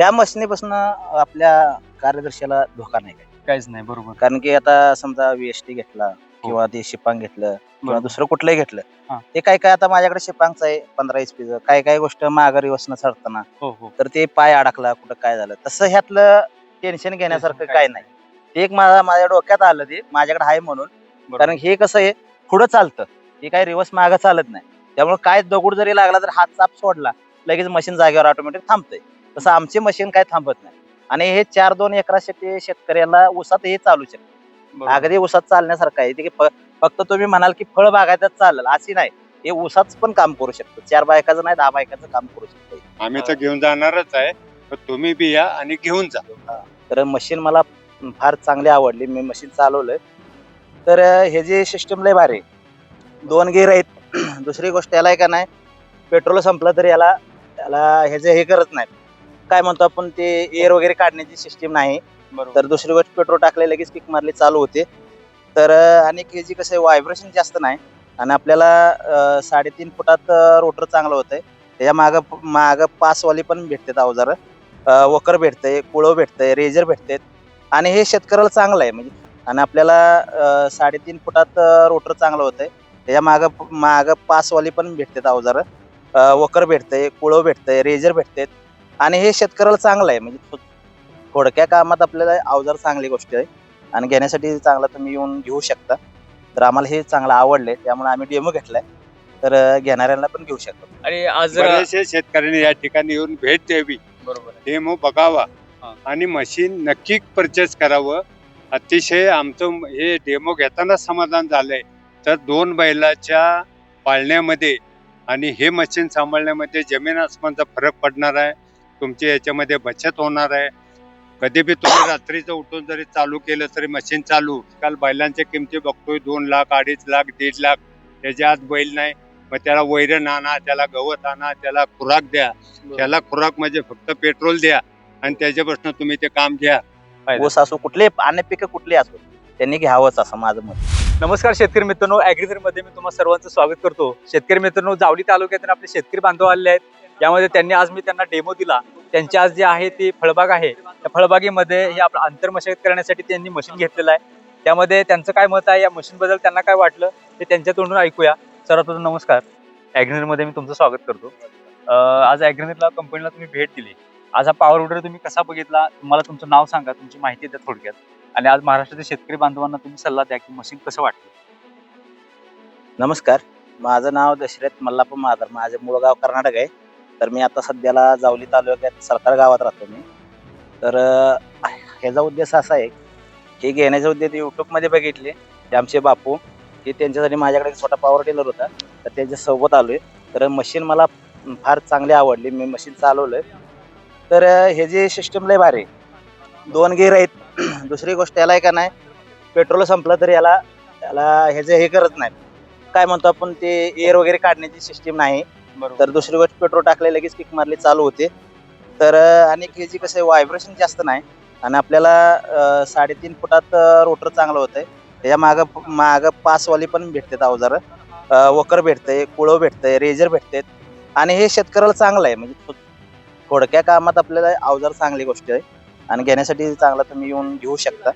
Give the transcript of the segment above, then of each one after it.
ह्या मशिनीपासून आपल्या कार्यदर्शीला धोका नाही काय काहीच नाही बरोबर. कारण की आता समजा व्हीएसटी घेतला किंवा ते शिपांग घेतलं किंवा बरोबर. दुसरं कुठलंही हा. घेतलं ते काय काय आता माझ्याकडे शिपांगचं आहे पंधरा एच पीचं काय काय गोष्ट माघारी वसणं चढताना हो हो. तर ते पाय अडकला कुठं काय झालं. तसं ह्यातलं टेन्शन घेण्यासारखं काय नाही. ते एक माझ्या माझ्या डोक्यात आलं ते माझ्याकडे आहे म्हणून. बरोबर. कारण हे कसं आहे पुढं चालतं. हे काय रिवर्स मागं चालत नाही. त्यामुळे काय दगड जरी लागला तर हात चाप सोडला लगेच मशीन जागेवर ऑटोमॅटिक थांबतंय. तसं आमची मशीन काय थांबत नाही. आणि हे चार दोन एकरासाठी शेतकऱ्याला ऊसात हे चालू शकतं. बरोबर. अगदी ऊसात चालण्यासारखं आहे. ते की फ- फक्त तुम्ही म्हणाल की फळ बागायतच चालेल अशी नाही. हे ऊसाच पण काम करू शकतो. चार बायकाचं नाही दहा बायकाचं काम करू शकतो. आम्ही तर घेऊन जाणारच आहे तुम्ही बी या आणि घेऊन जा. तर मशीन मला फार चांगली आवडली. मी मशीन चालवलंय. तर अं, हे जे सिस्टम लय भारी आहे. दोन गिअर आहेत. दुसरी गोष्ट याला आहे का नाही पेट्रोल संपलं तर याला याला ह्याचे हे करत नाही काय म्हणतो आपण ते एअर वगैरे काढण्याची सिस्टीम नाही. तर दुसरी गोष्ट पेट्रोल टाकले लगेच किक मारली चालू होते. तर आणि के जी कसं व्हायब्रेशन जास्त नाही. आणि आपल्याला साडेतीन फुटात रोटर चांगलं होतंय. त्याच्या मागं मागं पासवाली पण भेटतात अवजार. वकर भेटतंय कुळव भेटतंय रेजर भेटते आणि हे शेतकऱ्याला चांगलं आहे म्हणजे. आणि आपल्याला साडेतीन फुटात रोटर चांगलं होतंय. त्याच्या मागं मागं पासवाली पण भेटतात अवजार. वकर भेटतंय कुळव भेटतंय रेजर भेटतात आणि हे शेतकऱ्याला चांगलं आहे. म्हणजे थोडक्या कामात आपल्याला अवजार चांगली गोष्ट आहे. आणि घेण्यासाठी चांगला तुम्ही येऊन घेऊ शकता. तर आम्हाला हे चांगलं आवडलंय. त्यामुळे आम्ही डेमो घेतलाय. तर घेणाऱ्यांना पण घेऊ शकतो. आणि आज शेतकऱ्यांनी या ठिकाणी येऊन भेट द्यावी. बरोबर आहे. डेमो बघावा. आणि मशीन नक्की परचेस करावं. अतिशय आमचं हे डेमो घेताना समाधान झालंय. तर दोन बैलाच्या पाळण्यामध्ये आणि हे मशीन सांभाळण्यामध्ये जमीन आसमानचा फरक पडणार आहे. तुमची याच्यामध्ये बचत होणार आहे. कधी बी तुम्ही रात्रीचं उठून जरी चालू केलं तरी मशीन चालू. काल बैलांच्या किमती बघतोय दोन लाख अडीच लाख दीड लाख. त्याच्या आत बैल नाही. मग त्याला वैरण आणा त्याला गवत आणा त्याला खुराक द्या. त्याला खुराक म्हणजे फक्त पेट्रोल द्या. आणि त्याच्यापासून तुम्ही ते काम घ्या. ऊस असो कुठले अन्न पिकं कुठले असो त्यांनी घ्यावंच असं माझं मत. नमस्कार शेतकरी मित्रांनो मध्ये मी तुम्हा सर्वांचं स्वागत करतो. शेतकरी मित्रांनो जावली तालुक्यातून आपले शेतकरी बांधव आले आहेत. यामध्ये त्यांनी आज मी त्यांना डेमो दिला. त्यांची आज जे आहे ती फळबाग आहे. त्या फळबागेमध्ये हे आपलं आंतरमशागत करण्यासाठी त्यांनी मशीन घेतलेलं आहे. त्यामध्ये त्यांचं काय मत आहे? या मशीन बद्दल त्यांना काय वाटलं? ते त्यांच्या तोंडून ऐकूया. सर्वात प्रथम नमस्कार. ऍग्रीनर मी तुमचं स्वागत करतो. आज ऍग्रीनरला कंपनीला तुम्ही भेट दिली. आज हा पॉवर ऑर्डर तुम्ही कसा बघितला? तुम्हाला तुमचं नाव सांगा. तुमची माहिती द्या थोडक्यात. आणि आज महाराष्ट्रातील शेतकरी बांधवांना तुम्ही सल्ला द्या की मशीन कसं वाटतं? नमस्कार. माझं नाव दशरथ मल्लाप्पा माधर माझं मूळ गाव कर्नाटक आहे. तर मी आता सध्याला जावली तालुक्यात सरकार गावात राहतो मी. तर ह्याचा उद्देश असा आहे की घेण्याचा उद्देश युट्यूबमध्ये बघितले ते आमचे बापू की त्यांच्यासाठी माझ्याकडे एक छोटा पॉवर टेलर होता तर त्यांच्यासोबत आहे तर मशीन मला फार चांगली आवडली मी मशीन चालवलं तर हे जे सिस्टम लय भारी दोन गिअर आहेत. दुसरी गोष्ट याला आहे का नाही पेट्रोल संपलं तर याला याला ह्याचं हे करत नाही काय म्हणतो आपण ते एअर वगैरे काढण्याची सिस्टीम नाही. तर दुसरी गोष्ट पेट्रोल टाकले लगेच किक मारली चालू होते. तर आणि के जी कसं व्हायब्रेशन जास्त नाही. आणि आपल्याला साडेतीन फुटात रोटर चांगलं होतंय. त्याच्या मागं मागं पासवाली पण भेटतात अवजार. वकर भेटतंय कुळं भेटतंय रेजर भेटतात आणि हे शेतकऱ्याला चांगलं आहे. म्हणजे थोडक्या कामात आपल्याला अवजार चांगली गोष्ट आहे. आणि घेण्यासाठी चांगला तुम्ही येऊन घेऊ शकता.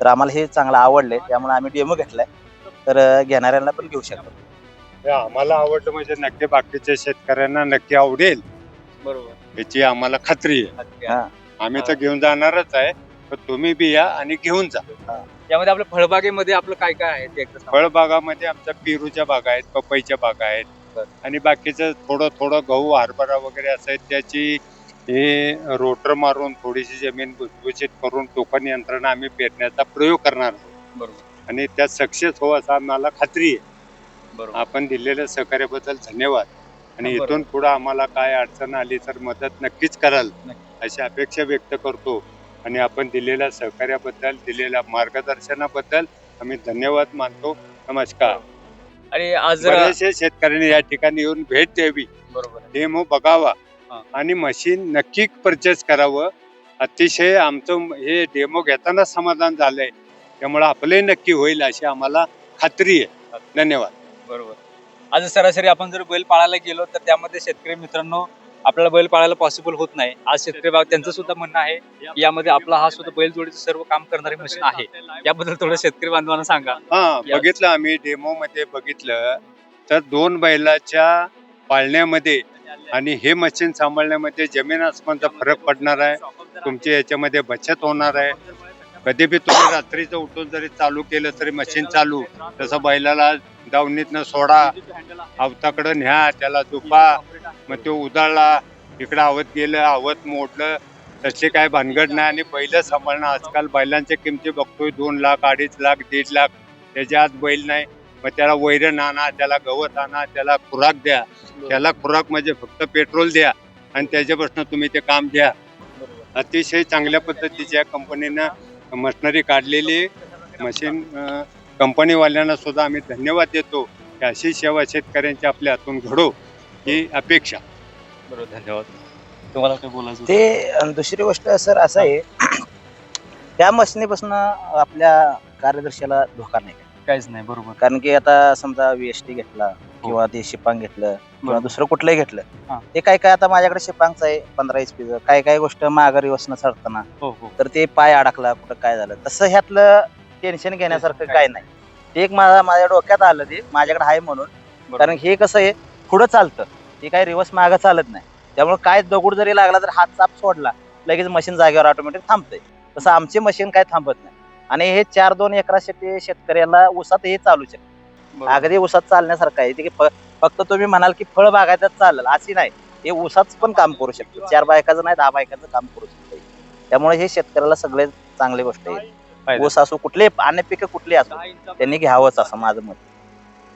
तर आम्हाला हे चांगलं आवडले त्यामुळे आम्ही डेमो घेतलाय. तर घेणाऱ्यांना पण घेऊ शकतो. हे आम्हाला आवडलं म्हणजे नक्की बाकीच्या शेतकऱ्यांना नक्की आवडेल. बरोबर. याची आम्हाला खात्री आहे. हा. आम्ही तर घेऊन जाणारच आहे तर तुम्ही बी या आणि घेऊन जा. यामध्ये आपल्या फळबागेमध्ये आपलं काय काय आहे ते एकदा सांगा. फळबागामध्ये आमच्या पेरूच्या बागा आहेत पपईच्या बागा आहेत. बरं. आणि बाकीचं थोडं थोडं गहू हरभरा वगैरे असं आहे त्याची हे रोटर मारून थोडीशी जमीन भुसभुशीत करून टोकन यंत्रणा आम्ही पेरण्याचा प्रयोग करणार आहोत. बरोबर. आणि त्यात सक्सेस हो असं आम्हाला खात्री आहे. बरोबर. आपण दिलेल्या सहकार्याबद्दल धन्यवाद. आणि बरोबर. इथून पुढे आम्हाला काय अडचण आली तर मदत नक्कीच कराल नक्की. अशी अपेक्षा व्यक्त करतो. आणि आपण दिलेल्या सहकार्याबद्दल दिलेल्या मार्गदर्शनाबद्दल आम्ही धन्यवाद मानतो. नमस्कार. आणि आज जरा शेतकऱ्यांनी या ठिकाणी येऊन भेट द्यावी. बरोबर. आहे. डेमो बघावा. हा. आणि मशीन नक्की परचेस करावं. अतिशय आमचं हे डेमो घेताना समाधान झालंय. त्यामुळे आपलंही नक्की होईल अशी आम्हाला खात्री आहे. धन्यवाद. बरोबर. आज सरासरी आपण जर बैल पाळायला गेलो तर त्यामध्ये शेतकरी मित्रांनो आपल्याला बैल पाळायला पॉसिबल होत नाही. आज शेतकरी बाग त्यांचं सुद्धा म्हणणं आहे की यामध्ये आपला हा सुद्धा बैल जोडीचं सर्व काम करणारी मशीन आहे. याबद्दल थोडं शेतकरी बांधवांना सांगा. हा बघितलं आम्ही डेमो मध्ये बघितलं तर दोन बैलाच्या पाळण्यामध्ये आणि हे मशीन सांभाळण्यामध्ये जमीन आसमानचा फरक पडणार आहे. तुमची याच्यामध्ये बचत होणार आहे. कधी बी तुम्ही रात्रीचं उठून जरी चालू केलं तरी मशीन चालू. तसं बैलाला दावणीतनं सोडा अवताकडं न्या त्याला दुपा मग तो उदाळला इकडं आवत गेलं आवत मोडलं तसे काय भानगड नाही. आणि बैल सांभाळणं आजकाल बैलांच्या किमती बघतोय दोन लाख अडीच लाख दीड लाख त्याच्या आत बैल नाही. मग त्याला वैरण आणा त्याला गवत आणा त्याला खुराक द्या. त्याला खुराक म्हणजे फक्त पेट्रोल द्या. आणि त्याच्यापासून तुम्ही ते काम द्या अतिशय चांगल्या पद्धतीच्या कंपनीनं मशनरी काढलेली. मशीन कंपनीवाल्यांना सुद्धा आम्ही धन्यवाद देतो की अशी सेवा शेतकऱ्यांच्या आपल्या हातून घडो ही अपेक्षा बरोबर धन्यवाद तुम्हाला काय बोलायचं? ते अन दुसरी गोष्ट सर असं आहे त्या मशनीपासून आपल्या कार्यदर्शीला धोका नाही काहीच नाही बरोबर कारण की आता समजा टी घेतला किंवा ते शिपांग घेतलं किंवा बरोबर. दुसरं कुठलंही घेतलं हा. ते काय काय आता माझ्याकडे शिपांगचं आहे पंधरा एच पीचं काय काय गोष्ट माघारी वसणं चढताना हो हो तर ते पाय अडकला कुठं काय झालं तसं ह्यातलं टेन्शन घेण्यासारखं काय? नाही. ते एक माझ्या माझ्या डोक्यात आलं ते माझ्याकडे आहे म्हणून. कारण हे कसं आहे पुढं चालतं. ते काही रिवर्स मागं चालत नाही. त्यामुळे काय दगड जरी लागला तर हात चाप सोडला लगेच मशीन जागेवर ऑटोमॅटिक थांबतंय. तसं आमची मशीन काय थांबत नाही. आणि हे चार दोन एकरासाठी शेतकऱ्याला ऊसात हे चालू शकतं. अगदी ऊसात चालण्यासारखं आहे. ते फक्त तुम्ही म्हणाल की फळ बागायच्यात चालेल अशी नाही. हे ऊसाच पण काम करू शकतो. चार बायकाचं नाही दहा बायकाचं काम करू शकतो. त्यामुळे हे शेतकऱ्याला सगळे चांगली गोष्ट आहे. फायदा. ऊस असो कुठले अन्य पिकं कुठली असो त्यांनी घ्यावंच असं माझं मत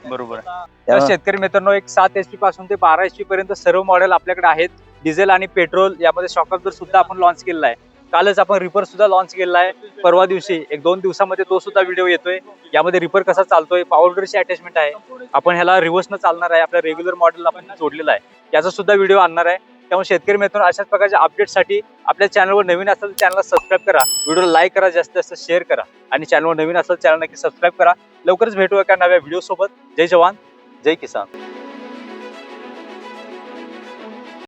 बरोबर तर त्यामुळे- शेतकरी मित्रांनो एक सात एच पी पासून ते बारा एच पी पर्यंत सर्व मॉडेल आपल्याकडे आहेत. डिझेल आणि पेट्रोल यामध्ये शॉकअप सुद्धा आपण लॉन्च केलेला आहे. कालच आपण रिपर सुद्धा लॉन्च केलेला आहे. परवा दिवशी एक दोन दिवसामध्ये तो सुद्धा व्हिडिओ येतोय. यामध्ये रिपर कसा चालतोय पॉवर ग्रिडची अटॅचमेंट आहे. आपण ह्याला रिव्हर्स न चालणार आहे आपल्या रेग्युलर मॉडेल आपण जोडलेला आहे. याचा सुद्धा व्हिडिओ आणणार आहे. त्यामुळे शेतकरी मित्रांनो अशाच प्रकारच्या अपडेटसाठी आपल्या चॅनलवर नवीन असेल तर चॅनलला सबस्क्राईब करा. व्हिडिओ लाईक करा जास्त जास्त शेअर करा. आणि चॅनलवर नवीन असेल चॅनल नक्की सबस्क्राईब करा. लवकरच भेटू एका नव्या व्हिडिओ सोबत. जय जवान जय किसान.